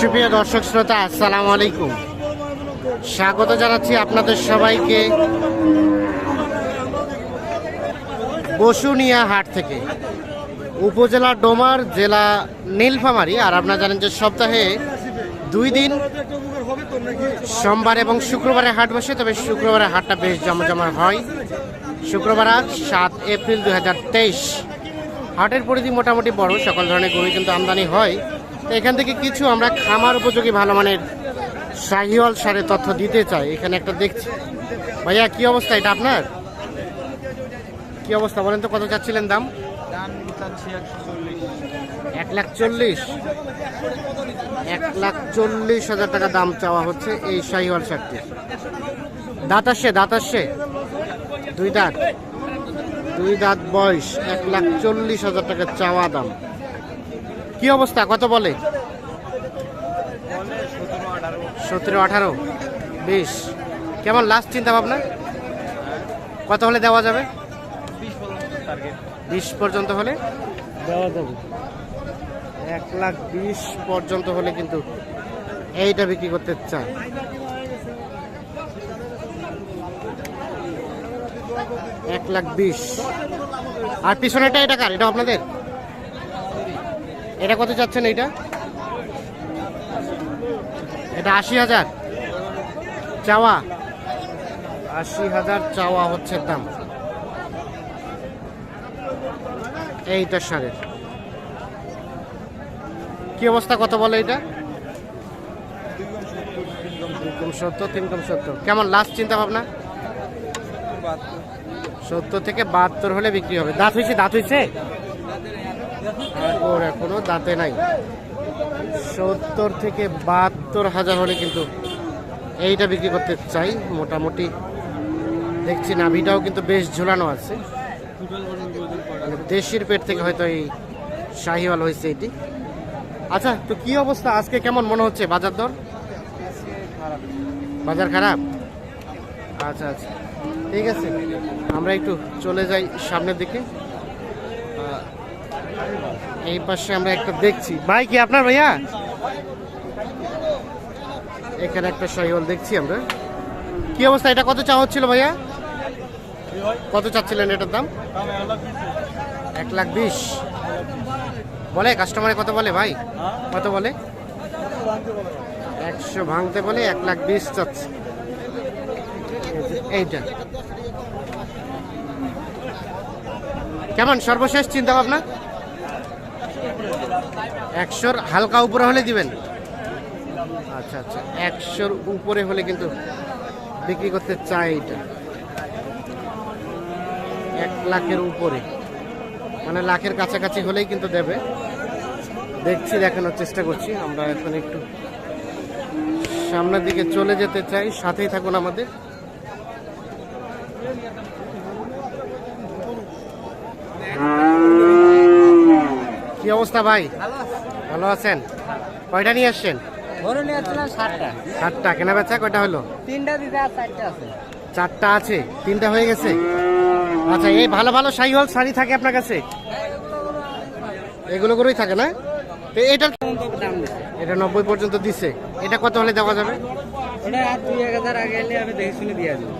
সুপ্রিয় দর্শক শ্রোতা, আসসালামু আলাইকুম। স্বাগত জানাচ্ছি আপনাদের সবাইকে বসুনিয়া হাট থেকে। উপজেলা ডোমার জেলা নীলফামারী, আর আপনারা জানেন যে সপ্তাহে দুই দিন সোমবার এবং শুক্রবারে হাট বসে, তবে শুক্রবারে হাটটা বেশ জমজমার হয়। শুক্রবার আজ সাত এপ্রিল দু হাজার তেইশ। হাটের পরিধি মোটামুটি বড়, সকল ধরনের গরু কিন্তু আমদানি হয়। এখান থেকে কিছু আমরা খামার উপযোগী ভালো মানের শাহিওয়াল সারের তথ্য দিতে চাই। এখানে একটা দেখছি। ভাইয়া কি অবস্থা? এটা আপনার? কি অবস্থা বলেন তো কত চাচ্ছিলেন দাম? এক লাখ চল্লিশ। এক লাখ চল্লিশ হাজার টাকা দাম চাওয়া হচ্ছে এই শাহিওয়াল শার্টটি দাঁত আসছে দাঁত আসছে। দুই দাঁত। দুই দাঁত বয়স। এক লাখ চল্লিশ হাজার টাকা চাওয়া দাম। কি অবস্থা? কত বলে? সতেরো, আঠারো। বিশ। কেমন লাস্ট চিন্তা ভাবনা কত হলে দেওয়া যাবে? বিশ পর্যন্ত হলে? দেওয়া যাবে এক লাখ বিশ পর্যন্ত হলে কিন্তু এইটা বিক্রি করতে চায় এক লাখ বিশ। আর পিছনেটা এটা কার? এটা আপনাদের? এটা কত চাচ্ছেন এইটা? এটা আশি হাজার। চাওয়া। আশি হাজার চাওয়া হচ্ছে দাম। এইটা সারের। কি অবস্থা কত বলে এটা দুই সত্তর তিন কম সত্তর। কেমন লাস্ট চিন্তা ভাবনা? সত্তর থেকে বাহাত্তর হলে বিক্রি হবে। দাঁত হয়েছে দাঁত হয়েছে ওর এখনও দাঁতে নাই। সত্তর থেকে বাহাত্তর হাজার হলে কিন্তু এইটা বিক্রি করতে চাই, মোটামুটি। দেখছি নাভিটাও কিন্তু বেশ ঝুলানো আছে। মানে দেশির পেট থেকে হয়তো এই শাহিওয়াল হয়েছে এটি। আচ্ছা তো কি অবস্থা? আজকে কেমন মনে হচ্ছে? বাজার দর? বাজার খারাপ? আচ্ছা আচ্ছা। ঠিক আছে, আমরা একটু চলে যাই সামনের দিকে। এই পাশে আমরা একটা দেখছি। ভাই কি আপনার ভাইয়া? এখানে একটা শাহিওয়াল দেখছি আমরা। কি অবস্থা? এটা কত চাওয়া হচ্ছিল ভাইয়া? কত চাচ্ছিলেন এটার দাম? এক লাখ বিশ। বলে কাস্টমারে কত বলে ভাই? কত বলে? একশো ভাঙতে বলে এক লাখ বিশ চাচ্ছে। এইটা। কেমন? সর্বশেষ চিন্তা ভাবনা? একশোর হালকা উপরে হলে দিবেন? আচ্ছা আচ্ছা একশোর উপরে হলে কিন্তু বিক্রি করতে চাই এটা। এক লাখের উপরে। মানে লাখের কাছাকাছি হলেই কিন্তু দেবে। দেখছি, দেখানোর চেষ্টা করছি। আমরা এখন একটু সামনের দিকে চলে যেতে চাই। সাথেই থাকুন আমাদের। কি অবস্থা ভাই? ভালো আছেন? কয়টা নিয়ে আসছেন? সাতটা। কেনা বেচা কয়টা হলো? তিনটা আছে। চারটা আছে? তিনটা হয়ে গেছে? আচ্ছা এই ভালো ভালো শাহিওয়াল শাড়ি থাকে আপনার কাছে? এগুলো করেই থাকে না? তো এটার এটা নব্বই পর্যন্ত দিছে। এটা কত হলে দেওয়া যাবে?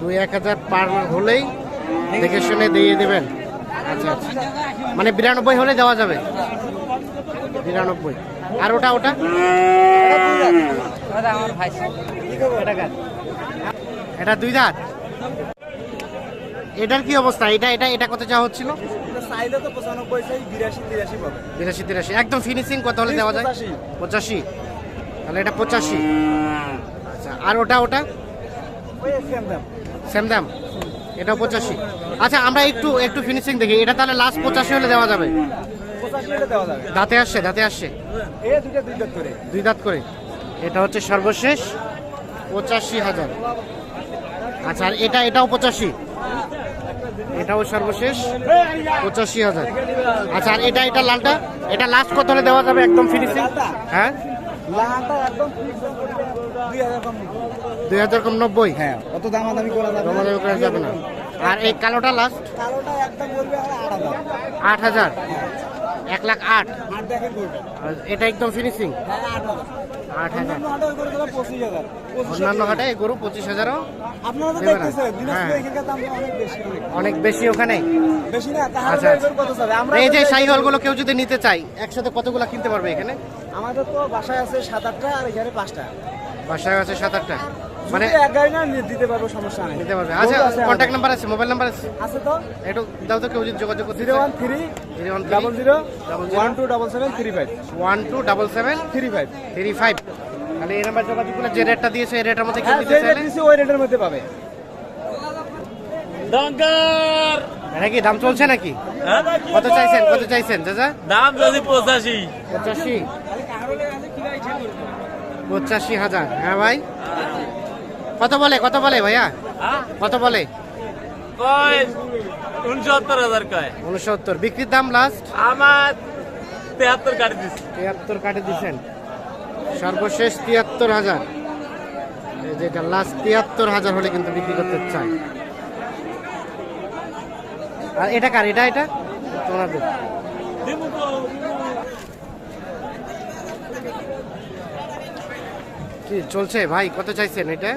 দুই এক হাজার পার হলেই দেখে শুনে দিয়ে দেবেন। মানে বিরানব্বই হলে দেওয়া যাবে। বিরানব্বই। আর ওটা ওটা? এটা দুই দাঁত? এটার কি অবস্থা? এটা এটা এটা কত চাওয়া হচ্ছিল? বিরাশি তিরাশি। একদম ফিনিশিং কত হলে দেওয়া যায়? পঁচাশি। তাহলে এটা পঁচাশি। আচ্ছা আর ওটা ওটা? সেম দাম। সেম দাম। এটাও পঁচাশি। আচ্ছা আমরা একটু একটু ফিনিশিং দেখি। এটা তাহলে লাস্ট পঁচাশি হলে দেওয়া যাবে? দাঁতে আসছে দাঁতে আসছে। দুই দাঁত করে। এটা হচ্ছে সর্বশেষ। পঁচাশি হাজার। আচ্ছা আর এটা এটাও পঁচাশি। এটাও সর্বশেষ। পঁচাশি হাজার। আচ্ছা আর এটা এটা লালটা? এটা লাস্ট কত হলে দেওয়া যাবে একদম ফিনিশিং হ্যাঁ? দুই হাজার কম নব্বই। হ্যাঁ অত না। তোমাদের করা যাবে না। আর এই কালোটা লাস্ট কালোটা একদম বলবে আর আট হাজার। আট হাজার? এক লাখ আট? এটা একদম ফিনিশিং হ্যাঁ আট হাজার। অন্যান্য হাটে গরু পঁচিশ হাজারও হ্যাঁ। অনেক বেশি। ওখানে। তাহলে আচ্ছা, এই যে শাহিওয়ালগুলো কেউ যদি নিতে চাই একসাথে কতগুলো কিনতে পারবে এখানে? আমাদের তো বাসায় আছে সাত আটটা আর এখানে পাঁচটা। বাসায় আছে সাত আটটা। মানে এক গাড়ি না দিতে পারব সমস্যা নেই। নিতে পারবে। আচ্ছা কন্ট্যাক্ট নাম্বার আছে মোবাইল নাম্বার আছে। আছে তো। একটু দাও তো কেউ যদি যোগাযোগ করতে zero one three zero one double zero one two double seven three five. One two double seven three five. Three five. তাহলে এই নাম্বার যোগাযোগ করলে যে রেটটা দিয়েছে এই রেটের মধ্যে কেউ হ্যাঁ নিতে চাইলে? ওই রেটের মধ্যে পাবে। এটা কি দাম চলছে নাকি? হ্যাঁ? কত চাইছেন কত চাইছেন দাদা দাম যদি পঁচাশি। পঁচাশি। পঁচাশি হাজার হ্যাঁ ভাই? কত বলে কত বলে ভাইয়া? কত বলে? উনসত্তর হাজার কয়। উনসত্তর। বিক্রির দাম লাস্ট আমার তেহাত্তর কাটি দিচ্ছি তিয়াত্তর কাটে দিচ্ছেন সর্বশেষ তিয়াত্তর হাজার। যেটা লাস্ট তিয়াত্তর হাজার হলে কিন্তু বিক্রি করতে চাই। আর এটা কার? এটা এটা? তোমাদের কি চলছে? ভাই কত চাইছেন এটা?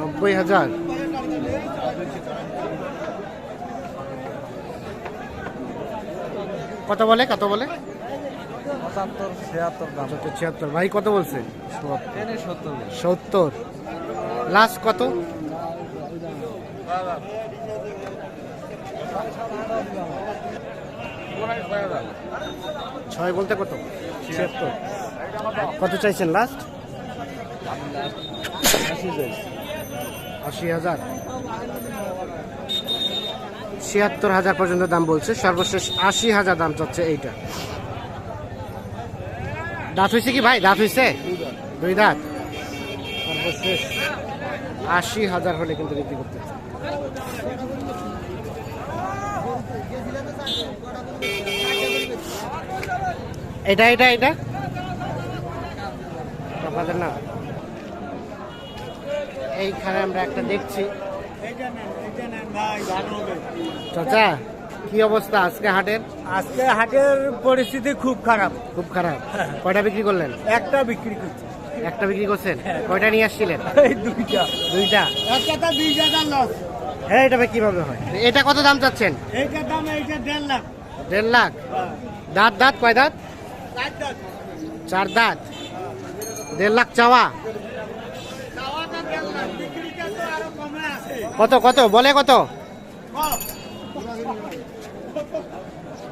নব্বই হাজার। কত বলে কত বলে? পঁচাত্তর ছিয়াত্তর পঁচাত্তর ছিয়াত্তর। ভাই কত বলছে? সত্তর। সত্তর। লাস্ট কত? ছয় বলতে কত? ছিয়াত্তর। কত চাইছেন লাস্ট আশি হাজার। ছিয়াত্তর হাজার পর্যন্ত দাম বলছে। সর্বশেষ আশি হাজার দাম চাচ্ছে এইটা। দাঁত হয়েছে কি ভাই? দাঁত হয়েছে দুই দাঁত। সর্বশেষ আশি হাজার হলে কিন্তু বিক্রি করতে এটা এটা এটা? আপনাদের না। এইখানে আমরা একটা দেখছি। চাচা কি অবস্থা আজকে হাটের? আজকে হাটের পরিস্থিতি খুব খারাপ। খুব খারাপ। কয়টা বিক্রি করলেন? একটা বিক্রি করছে। একটা বিক্রি করছেন? কয়টা নিয়ে আসছিলেন? এই দুইটা। দুইটা? একটা দুই হাজার লস হ্যাঁ এটা কীভাবে হয়? এটা কত দাম চাচ্ছেন? এইটার দাম এইটা দেড় লাখ। দেড় লাখ? দাঁত দাঁত কয় দাঁত। চার দাঁত। দেড় লাখ চাওয়া। কত কত? বলে কত?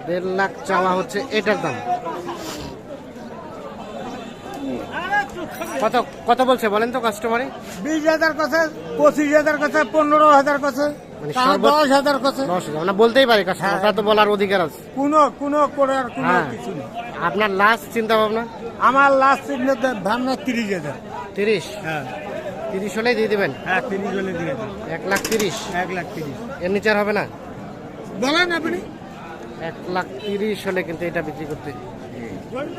দেড় লাখ চাওয়া হচ্ছে এটার দাম। কত কত বলছে বলেন তো কাস্টমারে বিশ হাজার কথা পঁচিশ হাজার কথা পনেরো হাজার কথা মানে দশ হাজার কথা দশ হাজার। মানে বলতেই পারে কাস্টমার হ্যাঁ। তো বলার অধিকার আছে। কোনো কোনো করার কোনো হ্যাঁ। কিছু নেই। আপনার লাস্ট চিন্তা ভাবনা আমার লাস্ট চিহ্ন ভাবনা তিরিশ হাজার। তিরিশ? হ্যাঁ। তিরিশ হলেই দিয়ে দেবেন? হ্যাঁ তিরিশ হলে দিয়ে দেবেন। এক লাখ তিরিশ? এক লাখ তিরিশ। এর নিচে আর হবে না? বলেন আপনি। এক লাখ তিরিশ হলে কিন্তু এটা বিক্রি করতে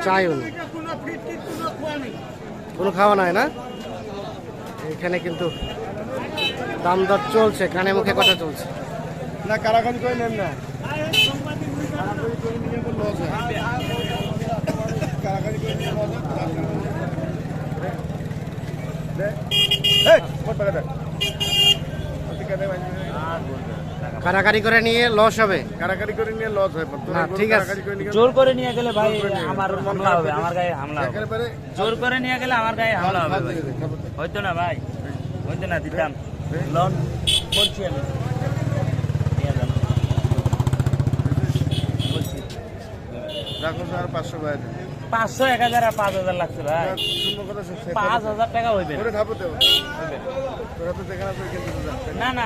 চাই উনি। কোনো খাওয়া নয় না? এখানে কিন্তু দাম দর চলছে কানে মুখে কথা চলছে। না কারাকারি করে নেন না? কারাকারি করে নিয়ে লস হবে। কারাকারি করে নিয়ে লস না, ঠিক আছে। জোর করে নিয়ে গেলে ভাই আমার হামলা হবে আমার গায়ে হামলা হবে। জোর করে নিয়ে গেলে আমার গায়ে হামলা হবে ভাই। হয়তো না ভাই হয়তো না দিতাম। লোন বলছি আমি। রাখো আর পাঁচশো বাইরে পাঁচশো এক হাজার আর পাঁচ হাজার লাগছে ভাই। পাঁচ হাজার টাকা হইবে। না না না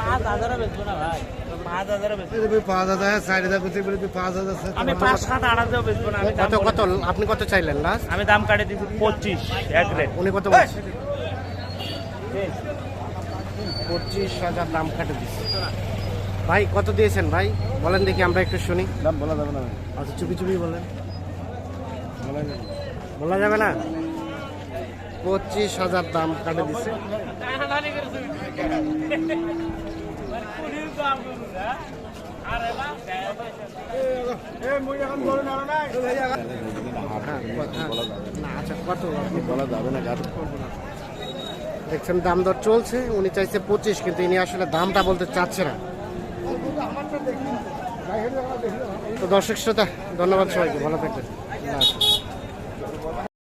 পাঁচ হাজারও বেচবো না ভাই। পাঁচ হাজারও বেচবো। পাঁচ হাজার চার হাজার বলে পাঁচ হাজার আমি পাঁচ সাত আট হাজারও বেচবো না আমি দাম কত কত আপনি কত চাইলেন লাস্ট আমি দাম কাটে দিচ্ছি পঁচিশ এক রেট উনি কত বলছে পঁচিশ হাজার দাম কাটে দিচ্ছে ভাই কত দিয়েছেন ভাই? বলেন দেখি আমরা একটু শুনি। দাম বলা যাবে না আচ্ছা চুপি চুপি বলেন। বলা যাবে না। পঁচিশ হাজার দাম কাটে দিচ্ছে দেখছেন, দাম দর চলছে, উনি চাইছে পঁচিশ, কিন্তু ইনি আসলে দামটা বলতে চাচ্ছে না তো দর্শক শ্রোতা, ধন্যবাদ সবাইকে, ভালো থাকবেন।